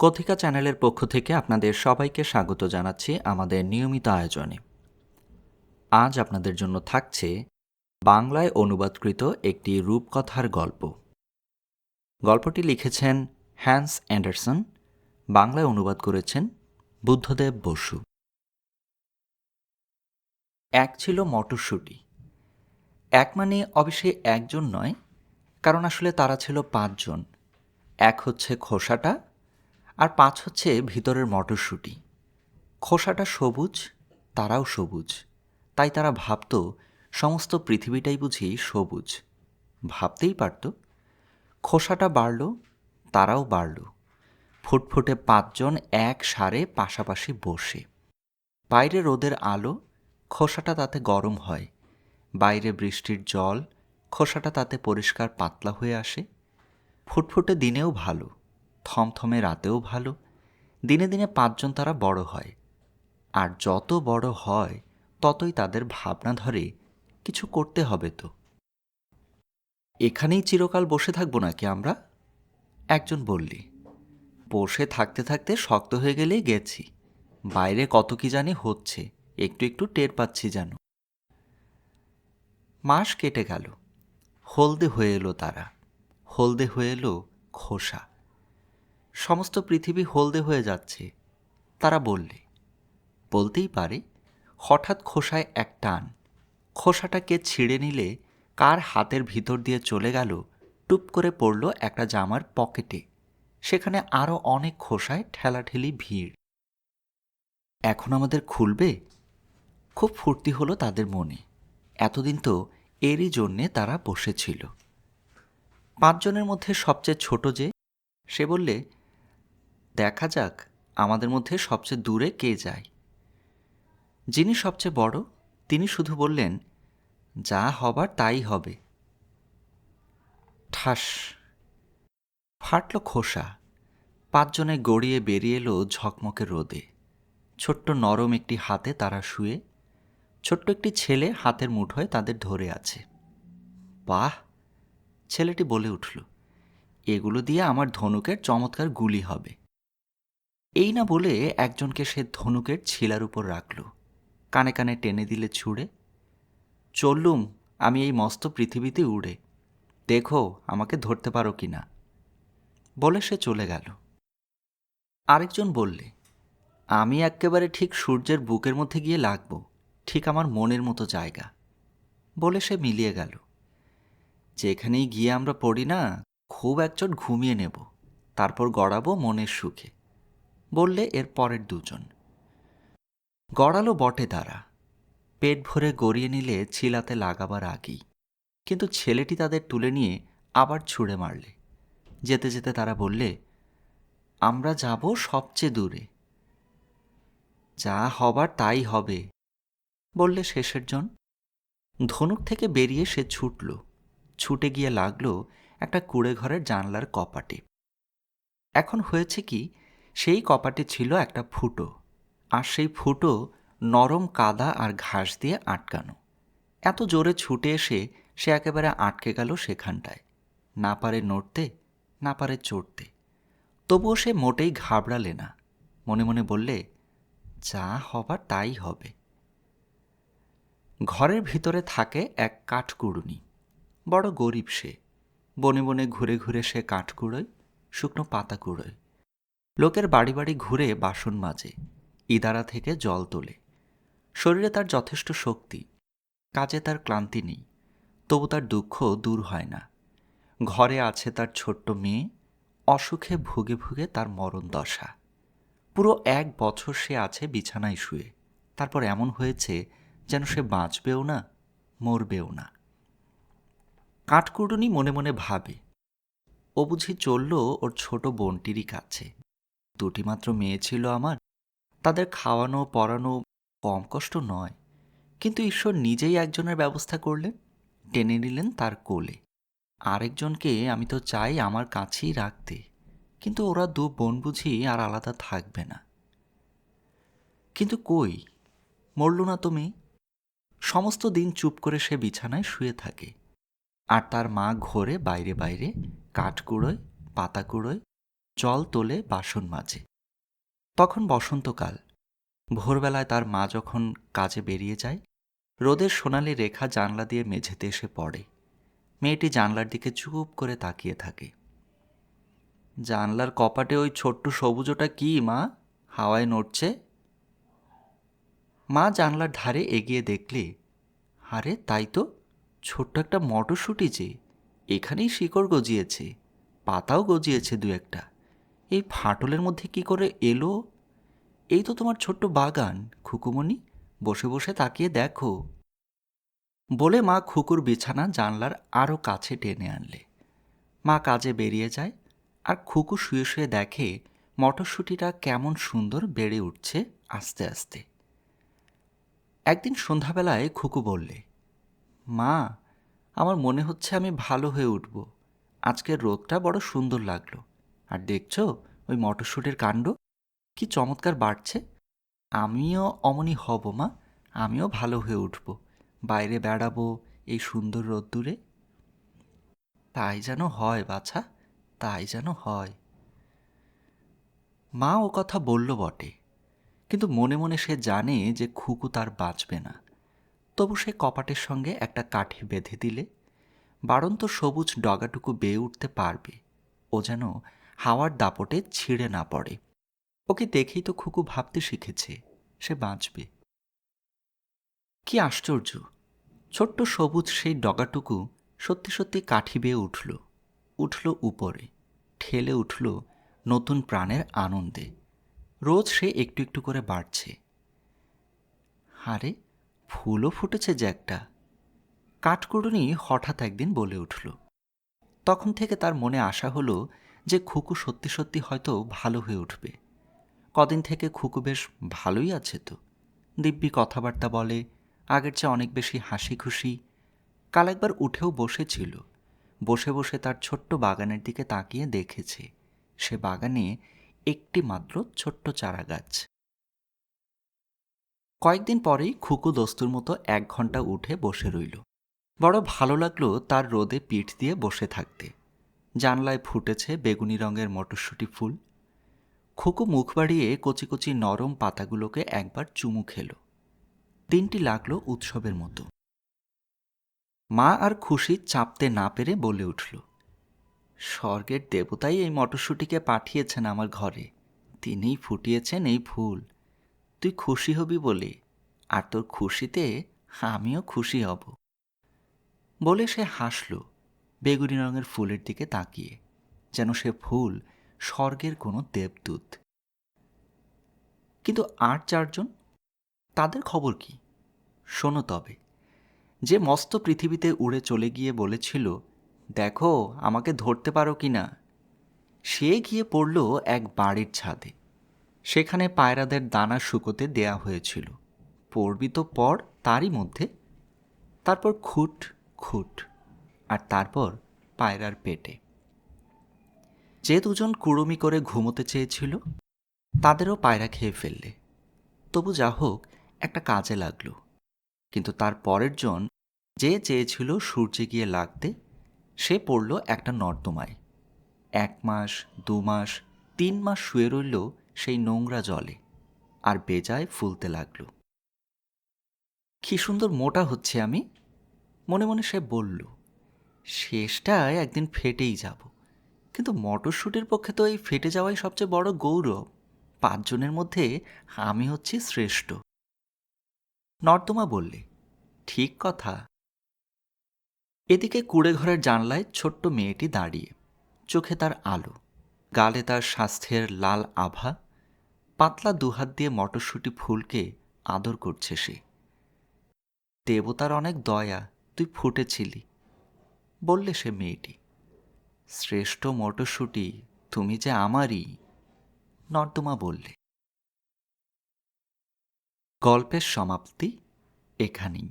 কথিকা চ্যানেলের পক্ষ থেকে আপনাদের সবাইকে স্বাগত জানাচ্ছি আমাদের নিয়মিত আয়োজনে। আজ আপনাদের জন্য থাকছে বাংলায় অনুবাদকৃত একটি রূপকথার গল্প। গল্পটি লিখেছেন হ্যান্স অ্যান্ডারসন, বাংলায় অনুবাদ করেছেন বুদ্ধদেব বসু। এক ছিল মটরশুঁটি। এক মানে অবশ্যই একজন নয়, কারণ আসলে তারা ছিল পাঁচজন। এক হচ্ছে খোসাটা আর পাঁচ হচ্ছে ভিতরের মটরশুঁটি। খোসাটা সবুজ, তারাও সবুজ। তাই তারা ভাবত সমস্ত পৃথিবীটাই বুঝি সবুজ। ভাবতেই পারত। খোসাটা বাড়ল, তারাও বাড়ল। ফুটফুটে পাঁচজন এক সারে পাশাপাশি বসে। বাইরে রোদের আলো, খোসাটা তাতে গরম হয়। বাইরে বৃষ্টির জল, খোসাটা তাতে পরিষ্কার পাতলা হয়ে আসে। ফুটফুটে দিনেও ভালো। থমথমে রাতেও ভালো। দিনে দিনে পাঁচজন তারা বড় হয়। আর যত বড় হয়, ততই তাদের ভাবনা ধরে কিছু করতে হবে তো। এখানেই চিরকাল বসে থাকব নাকি আমরা? একজন বললি, বসে থাকতে থাকতে শক্ত হয়ে গেলেই গেছি। বাইরে কত কি জানি হচ্ছে, একটু একটু টের পাচ্ছি যেন। মাস কেটে গেল। হলদে হয়ে এলো তারা। হলদে হয়ে এলো খোসা। সমস্ত পৃথিবী হলদে হয়ে যাচ্ছে। তারা বললে, বলতেই পারে, হঠাৎ খোসায় এক টান। খোসাটাকে ছিঁড়ে নিলে কার হাতের ভিতর দিয়ে চলে গেল, টুপ করে পড়ল একটা জামার পকেটে। সেখানে আরও অনেক খোসায় ঠেলাঠেলি ভিড়। এখন আমাদের খুলবে? খুব ফুর্তি হলো তাদের মনে। এতদিন তো এরই জন্যে তারা বসেছিল। পাঁচজনের মধ্যে সবচেয়ে ছোট যে, সে বললে দেখা যাক আমাদের মধ্যে সবচেয়ে দূরে কে যায়। যিনি সবচেয়ে বড়, তিনি শুধু বললেন, যা হবার তাই হবে। ঠাস! ফাটল খোসা। পাঁচজনে গড়িয়ে বেরিয়ে এলো ঝকমকে রোদে। ছোট্ট নরম একটি হাতে তারা শুয়ে, ছোট্ট একটি ছেলে হাতের মুঠোয় তাদের ধরে আছে। বাহ! ছেলেটি বলে উঠল, এগুলো দিয়ে আমার ধনুকের চমৎকার গুলি হবে। এই না বলে একজনকে সে ধনুকের ছিলার উপর রাখল। কানে কানে টেনে দিলে ছুঁড়ে। চললুম, আমি এই মস্ত পৃথিবীতে উড়ে। দেখো, আমাকে ধরতে পারো কি না। বলে সে চলে গেল। আরেকজন বললে, আমি একেবারে ঠিক সূর্যের বুকের মধ্যে গিয়ে লাগব। ঠিক আমার মনের মতো জায়গা। বলে সে মিলিয়ে গেল। যেখানেই গিয়ে আমরা পড়ি না, খুব একচট ঘুমিয়ে নেব। তারপর গড়াবো মনের সুখে। বললে এর পরের দুজন। গড়ালো বটে তারা। পেট ভরে গড়িয়ে নিলে ছিলাতে লাগাবার আগেই। কিন্তু ছেলেটি তাদের তুলে নিয়ে আবার ছুঁড়ে মারলে। যেতে যেতে তারা বললে, আমরা যাব সবচেয়ে দূরে। যা হবার তাই হবে। বললে শেষের জন। ধনুক থেকে বেরিয়ে সে ছুটল। ছুটে গিয়ে লাগল একটা কুড়ে ঘরের জানলার কপাটে। এখন হয়েছে কি সেই কপাটে ছিল একটা ফুটো, আর সেই ফুটো নরম কাদা আর ঘাস দিয়ে আটকানো। এত জোরে ছুটে এসে সে একেবারে আটকে গেল সেখানটায়, না পারে নড়তে, না পারে চড়তে। তবুও সে মোটেই ঘাবড়ালে না, মনে মনে বললে, যা হবার তাই হবে। ঘরের ভিতরে থাকে এক কাঠকুড়ুনি, বড় গরিব সে। বনে বনে ঘুরে ঘুরে সে কাঠ কুড়োয় শুকনো পাতা কুড়োয় লোকের বাড়ি বাড়ি ঘুরে বাসন মাজে, ইদারা থেকে জল তোলে। শরীরে তার যথেষ্ট শক্তি, কাজে তার ক্লান্তি নেই, তবু তার দুঃখ দূর হয় না। ঘরে আছে তার ছোট্ট মেয়ে, অসুখে ভুগে ভুগে তার মরণ দশা। পুরো এক বছর সে আছে বিছানায় শুয়ে, তারপর এমন হয়েছে যেন সে বাঁচবেও না, মরবেও না। কাঠকুড়ুনি মনে মনে ভাবে, ও বুঝি চলল ওর ছোট বোনটিরই কাছে। দুটি মাত্র মেয়ে ছিল আমার, তাদের খাওয়ানো, পড়ানো কম কষ্ট নয়। কিন্তু ঈশ্বর নিজেই একজনের ব্যবস্থা করলেন, টেনে নিলেন তার কোলে। আরেকজনকে আমি তো চাই আমার কাছেই রাখতে, কিন্তু ওরা দু বোন বুঝি আর আলাদা থাকবে না। কিন্তু কই? মরল না তুমি সমস্ত দিন চুপ করে সে বিছানায় শুয়ে থাকে। আর তার মা ঘোরে বাইরে বাইরে কাঠ কুড়োয় পাতা কুড়োয় জল তোলে বাসন মাজে তখন বসন্তকাল। ভোরবেলায় তার মা যখন কাজে বেরিয়ে যায়, রোদের সোনালি রেখা জানলা দিয়ে মেঝেতে এসে পড়ে। মেয়েটি জানলার দিকে চুপ করে তাকিয়ে থাকে। জানলার কপাটে ওই ছোট্ট সবুজটা কি, মা? হাওয়ায় নড়ছে। মা জানলার ধারে এগিয়ে দেখলে, আরে, তাই তো। ছোট্ট একটা মটরশুঁটি যে। এখানেই শিকড় গজিয়েছে। পাতাও গজিয়েছে দু একটা। এই ফাটলের মধ্যে কি করে এলো? এই তো তোমার ছোট্ট বাগান। খুকুমণি, বসে বসে তাকিয়ে দেখো। বলে মা খুকুর বিছানা জানলার আরও কাছে টেনে আনলে। মা কাজে বেরিয়ে যায় আর খুকু শুয়ে শুয়ে দেখে মটরশুঁটিটা কেমন সুন্দর বেড়ে উঠছে আস্তে আস্তে। একদিন সন্ধ্যাবেলায় খুকু বললে, মা, আমার মনে হচ্ছে আমি ভালো হয়ে উঠব। আজকের রোদটা বড় সুন্দর লাগল। আর দেখছ, ওই মটরশুঁটির কাণ্ড? কি চমৎকার বাড়ছে। আমিও অমনি হব, মা। আমিও ভালো হয়ে উঠব। বাইরে বেড়াবো এই সুন্দর রোদ্দুরে। তাই যেন হয়, বাছা, তাই যেন হয়। মা ও কথা বলল বটে, কিন্তু মনে মনে সে জানে যে খুকু তার বাঁচবে না। তবু সে কপাটের সঙ্গে একটা কাঠি বেঁধে দিলে, বাড়ন্ত সবুজ ডগাটুকু বেয়ে উঠতে পারবে। ও যেন হাওয়ার দাপটে ছিঁড়ে না পড়ে। ওকে দেখেই তো খুকু ভাবতে শিখেছে, সে বাঁচবে। কি আশ্চর্য! ছোট্ট সবুজ সেই ডগাটুকু সত্যি সত্যি কাঠি বেয়ে উঠল উঠল উপরে, ঠেলে উঠল নতুন প্রাণের আনন্দে। রোজ সে একটু একটু করে বাড়ছে। আরে, ফুলও ফুটেছে যে একটা। কাঠকুড়ুনি হঠাৎ একদিন বলে উঠল। তখন থেকে তার মনে আশা হলো যে খুকু সত্যি সত্যি হয়তো ভালো হয়ে উঠবে। কদিন থেকে খুকু বেশ ভালোই আছে তো। দিব্যি কথাবার্তা বলে, আগের চেয়ে অনেক বেশি হাসি খুশি কাল একবার উঠেও বসেছিল। বসে বসে তার ছোট্ট বাগানের দিকে তাকিয়ে দেখেছে। সে বাগানে একটি মাত্র ছোট্ট চারা গাছ। কয়েকদিন পরেই খুকু দস্তুর মতো এক ঘণ্টা উঠে বসে রইল। বড় ভালো লাগল তার রোদে পিঠ দিয়ে বসে থাকতে। জানলায় ফুটেছে বেগুনি রঙের মটরশুঁটি ফুল। খোকো মুখ বাড়িয়ে কচি কচি নরম পাতাগুলোকে একবার চুমু খেল। দিনটি লাগল উৎসবের মতো। মা আর খুশি চাপতে না পেরে বলে উঠল, স্বর্গের দেবতাই এই মটরশুঁটিকে পাঠিয়েছেন আমার ঘরে। তিনিই ফুটিয়েছেন এই ফুল। তুই খুশি হবি বলে, আর তোর খুশিতে আমিও খুশি হব। বলে সে হাসল। বেগুনি রঙের ফুলের দিকে তাকিয়ে, যেন সে ফুল স্বর্গের কোনো দেবদূত। কিন্তু আর চারজন? তাদের খবর কি? শোনো তবে, যে মস্ত পৃথিবীতে উড়ে চলে গিয়ে বলেছিল, দেখো, আমাকে ধরতে পারো কি না? সে গিয়ে পড়ল এক বাড়ির ছাদে। সেখানে পায়রাদের দানা শুকোতে দেয়া হয়েছিল। পড়বি তো পর তারই মধ্যে। তারপর খুট খুট আর তারপর পায়রার পেটে। যে দুজন কুড়ুমি করে ঘুমোতে চেয়েছিল, তাদেরও পায়রা খেয়ে ফেললে। তবু যা হোক, একটা কাজে লাগল। কিন্তু তার পরের জন যে চেয়েছিল সূর্যে গিয়ে লাগতে, সে পড়ল একটা নর্দমায়। এক মাস, দু মাস, তিন মাস শুয়ে রইল সেই নোংরা জলে, আর বেজায় ফুলতে লাগল। কি সুন্দর মোটা হচ্ছে আমি, মনে মনে সে বলল। শেষটায় একদিন ফেটেই যাব। কিন্তু মটরশুটির পক্ষে তো এই ফেটে যাওয়াই সবচেয়ে বড় গৌরব। পাঁচজনের মধ্যে আমি হচ্ছি শ্রেষ্ঠ। নর্দমা বললে, ঠিক কথা। এদিকে কুড়ে ঘরের জানলায় ছোট্ট মেয়েটি দাঁড়িয়ে, চোখে তার আলো, গালে তার স্বাস্থ্যের লাল আভা, পাতলা দুহাত দিয়ে মটরশুঁটি ফুলকে আদর করছে সে। দেবতার অনেক দয়া, তুই ফুটেছিলি। বললে সে মেয়েটি শ্রেষ্ঠ মটরশুঁটি তুমি যে আমারই। নর্দমা বললে গল্পের সমাপ্তি এখানেই।